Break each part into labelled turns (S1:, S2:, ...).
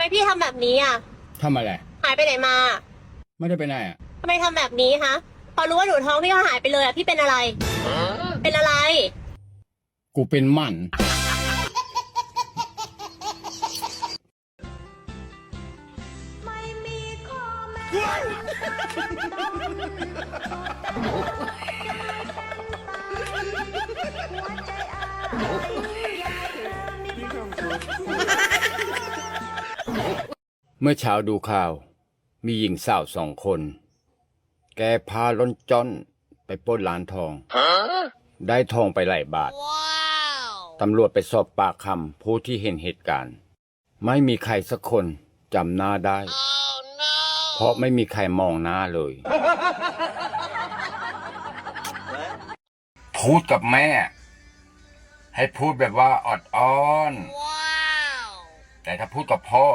S1: ไมพี่ทำแบบนี้อะ
S2: ทำอะไร
S1: หายไปไหนมา
S2: ไม่ได้ไปไหนอะ
S1: ทำไมทำแบบนี้ฮะพอรู้ว่าหนูท้องพี่ก็หายไปเลยอะพี่เป็นอะไร เป็นอะไร
S2: กูเป็นหมัน
S3: ไม่มีข้อแม้
S2: เมื่อเช้าดูข่าว มีหญิงสาวสองคน แกพาล้นจ้อนไปปล้นร้านทอง ได้ทองไปหลายบาท ตำรวจไปสอบปากคำผู้ที่เห็นเหตุการณ์ ไม่มีใครสักคนจำหน้าได้ เพราะไม่มีใครมองหน้าเลย พูดกับแม่ ให้พูดแบบว่าออดอ้อน แต่ถ้าพูดกับพ่อ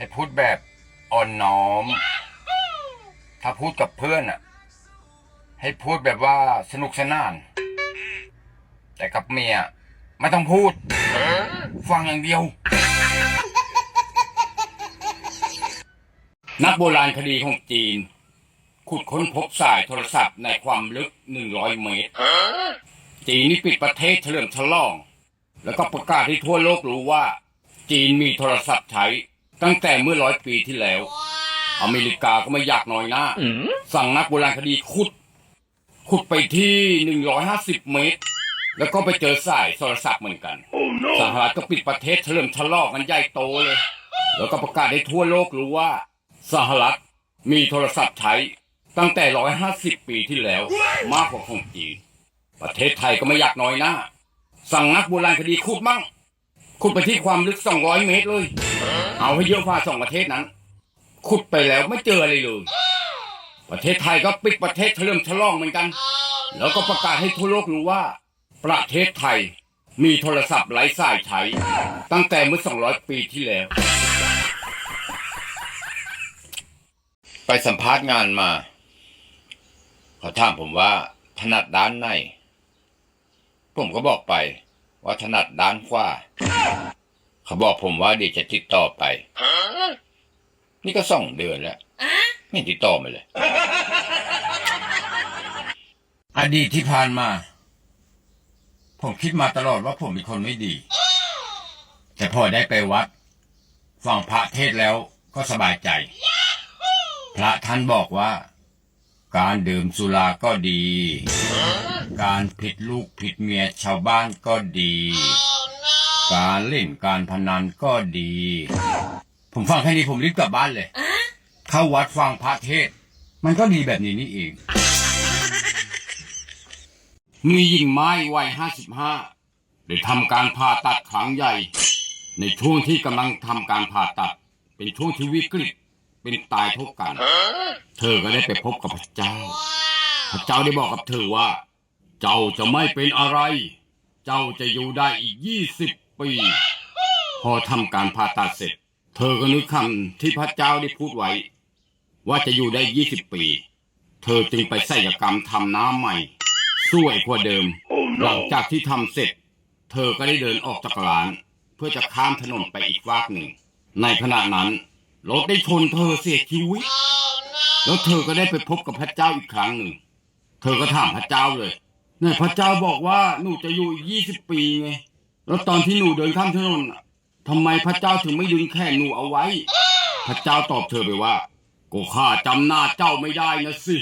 S2: ให้พูดแบบอ่อนน้อม ถ้าพูดกับเพื่อนอะ ให้พูดแบบว่าสนุกสนาน แต่กับเมียไม่ต้องพูด ฟังอย่างเดียว นักโบราณคดีของจีน ขุดค้นพบสายโทรศัพท์ในความลึก 100 เมตร จีนนี่ปิดประเทศเฉลิมฉลอง แล้วก็ประกาศให้ทั่วโลกรู้ว่า จีนมีโทรศัพท์ใช้ ตั้งแต่เมื่อร้อยปีที่แล้ว อเมริกาก็ไม่อยากน้อยหน้า สั่งนักโบราณคดีขุด ขุดไปที่หนึ่งร้อยห้าสิบเมตร แล้วก็ไปเจอสายโทรศัพท์เหมือนกัน สหรัฐก็ปิดประเทศเฉลิมฉลองกันใหญ่โตเลย แล้วก็ประกาศให้ทั่วโลกรู้ว่า สหรัฐมีโทรศัพท์ใช้ตั้งแต่ร้อยห้าสิบปีที่แล้ว มากกว่าของจีน ประเทศไทยก็ไม่อยากน้อยหน้า สั่งนักโบราณคดีขุดมั่งขุดไปที่ความลึก200เมตรเลย เอาให้เยอะกว่าสองประเทศนั้น ขุดไปแล้วไม่เจออะไรเลย ประเทศไทยก็ปิดประเทศเฉลิมฉลองเหมือนกัน แล้วก็ประกาศให้ทั่วโลกรู้ว่า ประเทศไทยมีโทรศัพท์ไร้สายใช้ ตั้งแต่เมื่อ 200 ปีที่แล้ว ไปสัมภาษณ์งานมา เขาถามผมว่า ถนัดด้านไหน ผมก็บอกไปว่าถนัดด้านขวา เขาบอกผมว่าเดี๋ยวจะติดต่อไป นี่ก็สองเดือนแล้ว ไม่ติดต่อมาเลย อดีตที่ผ่านมา ผมคิดมาตลอดว่าผมเป็นคนไม่ดี แต่พอได้ไปวัด ฟังพระเทศน์แล้วก็สบายใจ พระท่านบอกว่า การดื่มสุราก็ดี การผิดลูกผิดเมียชาวบ้านก็ดี การเล่นการพนันก็ดี ผมฟังแค่นี้ผมรีบกลับบ้านเลย เข้าวัดฟังพระเทศน์มันก็ดีแบบนี้นี่เอง มีหญิงไม้วัยห้าสิบห้าได้ทำการผ่าตัดครั้งใหญ่ ในช่วงที่กำลังทำการผ่าตัด เป็นช่วงที่วิกฤตเป็นตายเท่ากัน เธอก็ได้ไปพบกับพระเจ้า พระเจ้าได้บอกกับเธอว่า เจ้าจะไม่เป็นอะไร เจ้าจะอยู่ได้อีกยี่สิบ ปี พอทำการผ่าตัดเสร็จ เธอก็นึกคำที่พระเจ้าได้พูดไว้ ว่าจะอยู่ได้ยี่สิบปี เธอจึงไปศัลยกรรมทำน้าใหม่สวยกว่าเดิม หลังจากที่ทำเสร็จ เธอก็ได้เดินออกจากร้าน เพื่อจะข้ามถนนไปอีกฟากหนึ่ง ในขณะนั้นรถได้ชนเธอเสียชีวิตแล้วเธอก็ได้ไปพบกับพระเจ้าอีกครั้งหนึ่ง เธอก็ถามพระเจ้าเลยเนี่ยพระเจ้าบอกว่าหนูจะอยู่อีกยี่สิบปีไง แล้วตอนที่หนูเดินข้ามถนนน่ะทำไมพระเจ้าถึงไม่ดึงแขนหนูเอาไว้ พระเจ้าตอบเธอไปว่า ก็ข้าจำหน้าเจ้าไม่ได้นะสิ